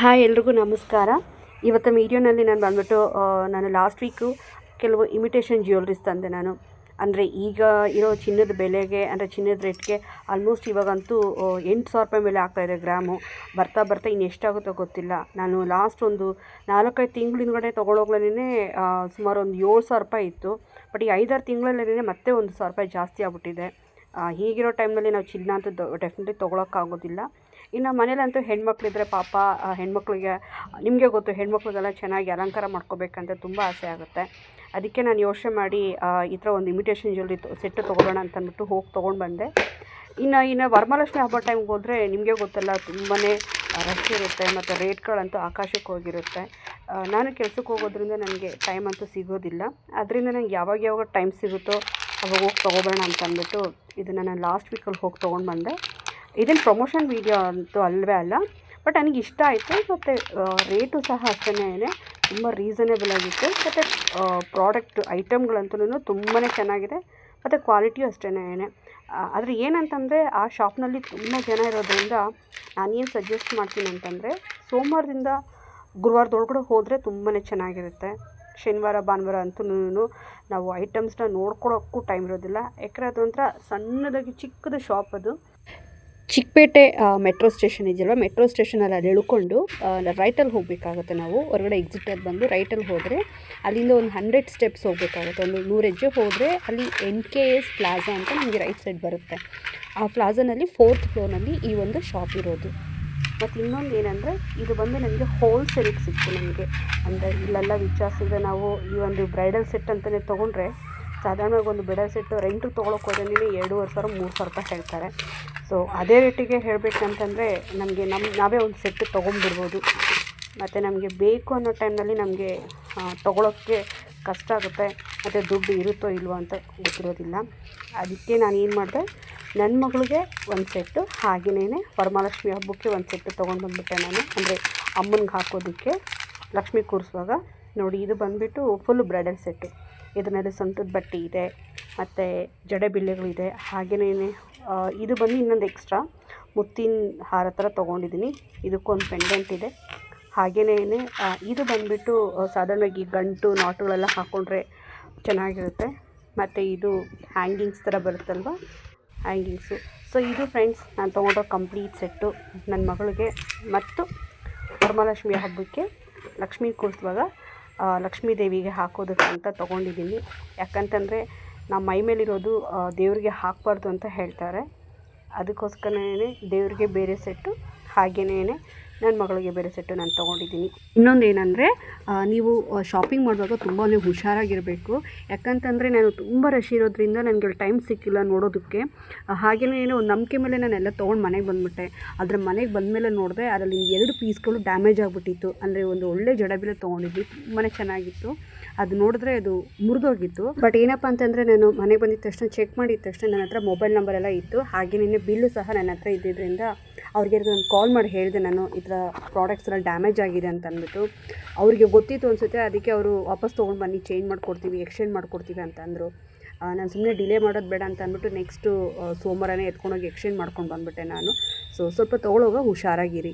Hi ಎಲ್ರಿಗೂ ನಮಸ್ಕಾರ. ಇವತ್ತು ವೀಡಿಯೋನಲ್ಲಿ ನಾನು ಬಂದ್ಬಿಟ್ಟು ನಾನು ಲಾಸ್ಟ್ ವೀಕು ಕೆಲವು ಇಮಿಟೇಷನ್ ಜ್ಯುವೆಲ್ರೀಸ್ ತಂದೆ ನಾನು. ಅಂದರೆ ಈಗ ಇರೋ ಚಿನ್ನದ ಬೆಲೆಗೆ, ಅಂದರೆ ಚಿನ್ನದ ರೇಟ್ಗೆ ಆಲ್ಮೋಸ್ಟ್ ಇವಾಗಂತೂ ಎಂಟು ಸಾವಿರ ರೂಪಾಯಿ ಮೇಲೆ ಆಗ್ತಾಯಿದೆ ಗ್ರಾಮು ಬರ್ತಾ ಬರ್ತಾ ಇನ್ನು ಎಷ್ಟಾಗುತ್ತೋ ಗೊತ್ತಿಲ್ಲ. ನಾನು ಲಾಸ್ಟ್ ಒಂದು ನಾಲ್ಕೈದು ತಿಂಗಳ ಹಿಂದ್ಗಡೆ ತೊಗೊಳೋಗ್ಲೇ ಸುಮಾರು ಒಂದು ಏಳು ಸಾವಿರ ರೂಪಾಯಿ ಇತ್ತು. ಬಟ್ ಈ ಐದಾರು ತಿಂಗಳಲ್ಲೇ ಮತ್ತೆ ಒಂದು ಸಾವಿರ ರೂಪಾಯಿ ಜಾಸ್ತಿ ಆಗ್ಬಿಟ್ಟಿದೆ. ಹೀಗಿರೋ ಟೈಮ್ನಲ್ಲಿ ನಾವು ಚಿನ್ನ ಅಂತೂ ಡೆಫಿನೆಟ್ಲಿ ತೊಗೊಳಕ್ಕಾಗೋದಿಲ್ಲ. ಇನ್ನು ಮನೇಲಂತೂ ಹೆಣ್ಮಕ್ಳಿದ್ರೆ ಪಾಪ ಹೆಣ್ಮಕ್ಳಿಗೆ, ನಿಮಗೆ ಗೊತ್ತು ಹೆಣ್ಮಕ್ಳಿಗೆಲ್ಲ ಚೆನ್ನಾಗಿ ಅಲಂಕಾರ ಮಾಡ್ಕೋಬೇಕಂತ ತುಂಬ ಆಸೆ ಆಗುತ್ತೆ. ಅದಕ್ಕೆ ನಾನು ಯೋಚನೆ ಮಾಡಿ ಈ ಥರ ಒಂದು ಇಮಿಟೇಷನ್ ಜ್ಯುವೆಲ್ರಿ ಸೆಟ್ಟು ತೊಗೊಳ್ಳೋಣ ಅಂತ ಅಂದ್ಬಿಟ್ಟು ಹೋಗಿ ತೊಗೊಂಡು ಬಂದೆ ಇನ್ನು ಇನ್ನು ವರಮಹಾಲಕ್ಷ್ಮಿ ಹಬ್ಬ ಟೈಮ್ಗೆ ಹೋದರೆ ನಿಮಗೆ ಗೊತ್ತಲ್ಲ ತುಂಬಾ ರಶ್ ಇರುತ್ತೆ ಮತ್ತು ರೇಟ್ಗಳಂತೂ ಆಕಾಶಕ್ಕೆ ಹೋಗಿರುತ್ತೆ. ನಾನು ಕೆಲಸಕ್ಕೆ ಹೋಗೋದ್ರಿಂದ ನನಗೆ ಟೈಮ್ ಅಂತೂ ಸಿಗೋದಿಲ್ಲ. ಅದರಿಂದ ನನಗೆ ಯಾವಾಗ ಯಾವಾಗ ಟೈಮ್ ಸಿಗುತ್ತೋ ಅವಾಗ ಹೋಗಿ ತೊಗೊಬೋಣ ಅಂತ ಅಂದ್ಬಿಟ್ಟು ಇದನ್ನು ನಾನು ಲಾಸ್ಟ್ ವೀಕಲ್ಲಿ ಹೋಗಿ ತೊಗೊಂಡು ಬಂದೆ ಇದೇನು ಪ್ರಮೋಷನ್ ವೀಡಿಯೋ ಅಂತೂ ಅಲ್ಲವೇ ಅಲ್ಲ ಬಟ್ ನನಗೆ ಇಷ್ಟ ಆಯಿತು. ಮತ್ತು ರೇಟು ಸಹ ಅಷ್ಟೇ ತುಂಬ ರೀಸನೇಬಲ್ ಆಗಿತ್ತು. ಮತ್ತು ಪ್ರಾಡಕ್ಟ್ ಐಟಮ್ಗಳಂತೂ ತುಂಬಾ ಚೆನ್ನಾಗಿದೆ. ಮತ್ತು ಕ್ವಾಲಿಟಿಯು ಅಷ್ಟೇ ಆದರೆ ಏನಂತಂದರೆ, ಆ ಶಾಪ್ನಲ್ಲಿ ತುಂಬ ಜನ ಇರೋದ್ರಿಂದ ನಾನೇನು ಸಜೆಸ್ಟ್ ಮಾಡ್ತೀನಿ ಅಂತಂದರೆ, ಸೋಮವಾರದಿಂದ ಗುರುವಾರದೊಳಗಡೆ ಹೋದರೆ ತುಂಬಾ ಚೆನ್ನಾಗಿರುತ್ತೆ. ಶನಿವಾರ, ಭಾನುವಾರ ಅಂತೂ ನಾವು ಐಟಮ್ಸ್ನ ನೋಡ್ಕೊಳ್ಳೋಕ್ಕೂ ಟೈಮ್ ಇರೋದಿಲ್ಲ. ಯಾಕಂದರೆ ಅದೊಂಥರ ಸಣ್ಣದಾಗಿ ಚಿಕ್ಕದು ಶಾಪ್ ಅದು. ಚಿಕ್ಕಪೇಟೆ ಮೆಟ್ರೋ ಸ್ಟೇಷನ್ ಇದೆಯಲ್ವ? ಮೆಟ್ರೋ ಸ್ಟೇಷನಲ್ಲಿ ಅಲ್ಲಿ ಇಳ್ಕೊಂಡು ರೈಟಲ್ಲಿ ಹೋಗಬೇಕಾಗುತ್ತೆ ನಾವು. ಹೊರಗಡೆ ಎಕ್ಸಿಟಲ್ಲಿ ಬಂದು ರೈಟಲ್ಲಿ ಹೋದರೆ ಅಲ್ಲಿಂದ ಒಂದು ಹಂಡ್ರೆಡ್ ಸ್ಟೆಪ್ಸ್ ಹೋಗಬೇಕಾಗುತ್ತೆ. ಒಂದು ನೂರು ಹೆಜ್ಜೆ ಹೋದರೆ ಅಲ್ಲಿ ಎನ್ ಕೆ ಎಸ್ ಪ್ಲಾಜಾ ಅಂತ ನಿಮಗೆ ರೈಟ್ ಸೈಡ್ ಬರುತ್ತೆ. ಆ ಪ್ಲಾಜಾನಲ್ಲಿ ಫೋರ್ತ್ ಫ್ಲೋರ್ನಲ್ಲಿ ಈ ಒಂದು ಶಾಪ್ ಇರೋದು. ಮತ್ತು ಇನ್ನೊಂದು ಏನಂದರೆ, ಇದು ಬಂದು ನನಗೆ ಹೋಲ್ಸೇಲಿಗೆ ಸಿಕ್ತು ನನಗೆ ಅಂದರೆ ಇಲ್ಲೆಲ್ಲ ವಿಚಾರಿಸಿದ್ರೆ ನಾವು ಈ ಒಂದು ಬ್ರೈಡಲ್ ಸೆಟ್ ಅಂತಲೇ ತೊಗೊಂಡ್ರೆ, ಸಾಧಾರಣವಾಗಿ ಒಂದು ಬ್ರೈಡಲ್ ಸೆಟ್ಟು ರೆಂಟು ತೊಗೊಳಕ್ಕೆ ಹೋದ್ರೆ ಎರಡೂವರೆ ಸಾವಿರ, ಮೂರು ಸಾವಿರ ರೂಪಾಯಿ ಹೇಳ್ತಾರೆ. ಸೊ ಅದೇ ರೇಟಿಗೆ ಹೇಳಬೇಕಂತಂದರೆ ನಮಗೆ ನಮ್ಮ ನಾವೇ ಒಂದು ಸೆಟ್ ತೊಗೊಂಡ್ಬಿಡ್ಬೋದು. ಮತ್ತು ನಮಗೆ ಬೇಕು ಅನ್ನೋ ಟೈಮ್ನಲ್ಲಿ ನಮಗೆ ತೊಗೊಳೋಕ್ಕೆ ಕಷ್ಟ ಆಗುತ್ತೆ. ಮತ್ತು ದುಡ್ಡು ಇರುತ್ತೋ ಇಲ್ವೋ ಅಂತ ಗೊತ್ತಿರೋದಿಲ್ಲ. ಅದಕ್ಕೆ ನಾನು ಏನು ಮಾಡಿದೆ ನನ್ನ ಮಗಳಿಗೆ ಒಂದು ಸೆಟ್ಟು ಹಾಗೆಯೇ ವರಮಹಾಲಕ್ಷ್ಮಿ ಹಬ್ಬಕ್ಕೆ ಒಂದು ಸೆಟ್ಟು ತೊಗೊಂಡು ಬಂದುಬಿಟ್ಟೆ ನಾನು. ಅಂದರೆ ಅಮ್ಮನಿಗೆ ಹಾಕೋದಕ್ಕೆ ಲಕ್ಷ್ಮಿ ಕೂರಿಸುವಾಗ. ನೋಡಿ, ಇದು ಬಂದುಬಿಟ್ಟು ಫುಲ್ ಬ್ರೈಡಲ್ ಸೆಟ್ಟು ಇದರಲ್ಲಿ ಸೊಂಟದ ಬಟ್ಟೆ ಇದೆ. ಮತ್ತು ಜಡೆ ಬಿಲ್ಲೆಗಳಿದೆ. ಹಾಗೆಯೇ ಇದು ಬಂದು ಇನ್ನೊಂದು ಎಕ್ಸ್ಟ್ರಾ ಮುತ್ತಿನ ಹಾರ ಥರ ತೊಗೊಂಡಿದ್ದೀನಿ. ಇದಕ್ಕೊಂದು ಪೆಂಡೆಂಟ್ ಇದೆ. ಹಾಗೆಯೇ ಇದು ಬಂದುಬಿಟ್ಟು ಸಾಧಾರಣವಾಗಿ ಗಂಟು, ನಾಟುಗಳೆಲ್ಲ ಹಾಕ್ಕೊಂಡ್ರೆ ಚೆನ್ನಾಗಿರುತ್ತೆ. ಮತ್ತು ಇದು ಹ್ಯಾಂಗಿಂಗ್ಸ್ ಥರ ಬರುತ್ತಲ್ವ? ಹ್ಯಾಂಗಿಂಗ್ಸು ಸೊ ಇದು ಫ್ರೆಂಡ್ಸ್ ನಾನು ತೊಗೊಂಡ್ರೆ ಕಂಪ್ಲೀಟ್ ಸೆಟ್ಟು ನನ್ನ ಮಗಳಿಗೆ ಮತ್ತು ವರಮಹಾಲಕ್ಷ್ಮಿ ಹಬ್ಬಕ್ಕೆ ಲಕ್ಷ್ಮೀ ಕೂರಿಸುವಾಗ ಲಕ್ಷ್ಮೀ ದೇವಿಗೆ ಹಾಕೋದಕ್ಕೆ ಅಂತ ತೊಗೊಂಡಿದ್ದೀನಿ. ಯಾಕಂತಂದರೆ ನಮ್ಮ ಮೈ ಮೇಲಿರೋದು ದೇವರಿಗೆ ಹಾಕಬಾರ್ದು ಅಂತ ಹೇಳ್ತಾರೆ. ಅದಕ್ಕೋಸ್ಕರನೇ ದೇವರಿಗೆ ಬೇರೆ ಸೆಟ್ಟು ಹಾಗೆಯೇ ನನ್ನ ಮಗಳಿಗೆ ಬೇರೆ ಸೆಟ್ಟು ನಾನು ತೊಗೊಂಡಿದ್ದೀನಿ. ಇನ್ನೊಂದು ಏನಂದರೆ ನೀವು ಶಾಪಿಂಗ್ ಮಾಡುವಾಗ ತುಂಬ ಹುಷಾರಾಗಿರಬೇಕು. ಯಾಕಂತಂದರೆ ನಾನು ತುಂಬ ರಶ್ ಇರೋದ್ರಿಂದ ನನಗೆ ಟೈಮ್ ಸಿಕ್ಕಿಲ್ಲ ನೋಡೋದಕ್ಕೆ. ಹಾಗೆಯೇ ಏನೋ ಒಂದು ನಂಬಿಕೆ ಮೇಲೆ ನಾನೆಲ್ಲ ತೊಗೊಂಡು ಮನೆಗೆ ಬಂದುಬಿಟ್ಟೆ. ಅದರ ಮನೆಗೆ ಬಂದಮೇಲೆ ನೋಡಿದೆ ಅದರಲ್ಲಿ ಎರಡು ಪೀಸ್ಗಳು ಡ್ಯಾಮೇಜ್ ಆಗಿಬಿಟ್ಟಿತ್ತು. ಅಂದರೆ ಒಂದು ಒಳ್ಳೆ ಜಡಬಿಲೆ ತೊಗೊಂಡಿದ್ವಿ ತುಂಬಾ ಚೆನ್ನಾಗಿತ್ತು. ಅದು ನೋಡಿದ್ರೆ ಅದು ಮುರಿದೋಗಿತ್ತು. ಬಟ್ ಏನಪ್ಪ ಅಂತಂದರೆ ನಾನು ಮನೆಗೆ ಬಂದಿದ್ದ ತಕ್ಷಣ ಚೆಕ್ ಮಾಡಿದ ತಕ್ಷಣ ನನ್ನ ಹತ್ರ ಮೊಬೈಲ್ ನಂಬರ್ ಎಲ್ಲ ಇತ್ತು. ಹಾಗೆಯೇ ಬಿಲ್ಲು ಸಹ ನನ್ನ ಹತ್ರ ಇದ್ದಿದ್ದರಿಂದ ಅವ್ರಿಗೆ ನಾನು ಕಾಲ್ ಮಾಡಿ ಹೇಳಿದೆ ನಾನು ಈ ಪ್ರಾಡಕ್ಟ್ಸ್ ಎಲ್ಲ ಡ್ಯಾಮೇಜ್ ಆಗಿದೆ ಅಂತ ಅಂದ್ಬಿಟ್ಟು ಅವರಿಗೆ ಗೊತ್ತಿತ್ತು ಅನಿಸುತ್ತೆ, ಅದಕ್ಕೆ ಅವರು ವಾಪಸ್ ತೊಗೊಂಡು ಬನ್ನಿ ಚೇಂಜ್ ಮಾಡಿಕೊಡ್ತೀವಿ ಎಕ್ಸ್ಚೇಂಜ್ ಮಾಡಿಕೊಡ್ತೀವಿ ಅಂತ ಅಂದರು. ನಾನು ಸುಮ್ಮನೆ ಡಿಲೇ ಮಾಡೋದು ಬೇಡ ಅಂತ ಅಂದ್ಬಿಟ್ಟು ನೆಕ್ಸ್ಟು ಸೋಮವಾರನೇ ಎತ್ಕೊಂಡೋಗಿ ಎಕ್ಸ್ಚೇಂಜ್ ಮಾಡ್ಕೊಂಡು ಬಂದುಬಿಟ್ಟೆ ನಾನು. ಸೊ ಸ್ವಲ್ಪ ತೊಗೊಳೋವಾಗ ಹುಷಾರಾಗಿರಿ.